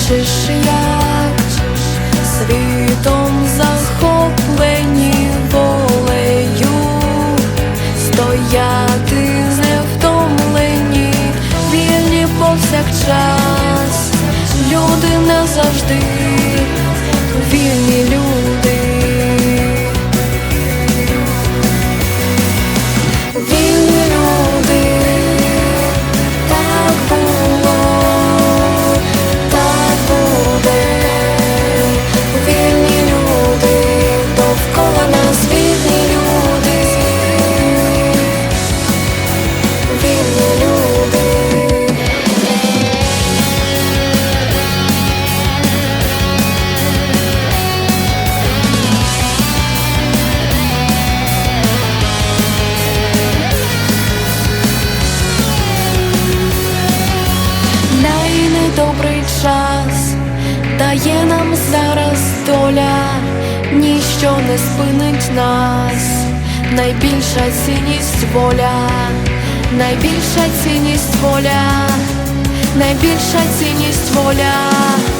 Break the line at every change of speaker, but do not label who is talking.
бачиш, як світом захоплені волею стояти невтомлені, вільні повсякчас, люди назавжди, вільні люди. Дає нам зараз доля, ніщо не спинить нас, найбільша цінність воля, найбільша цінність воля, найбільша цінність воля.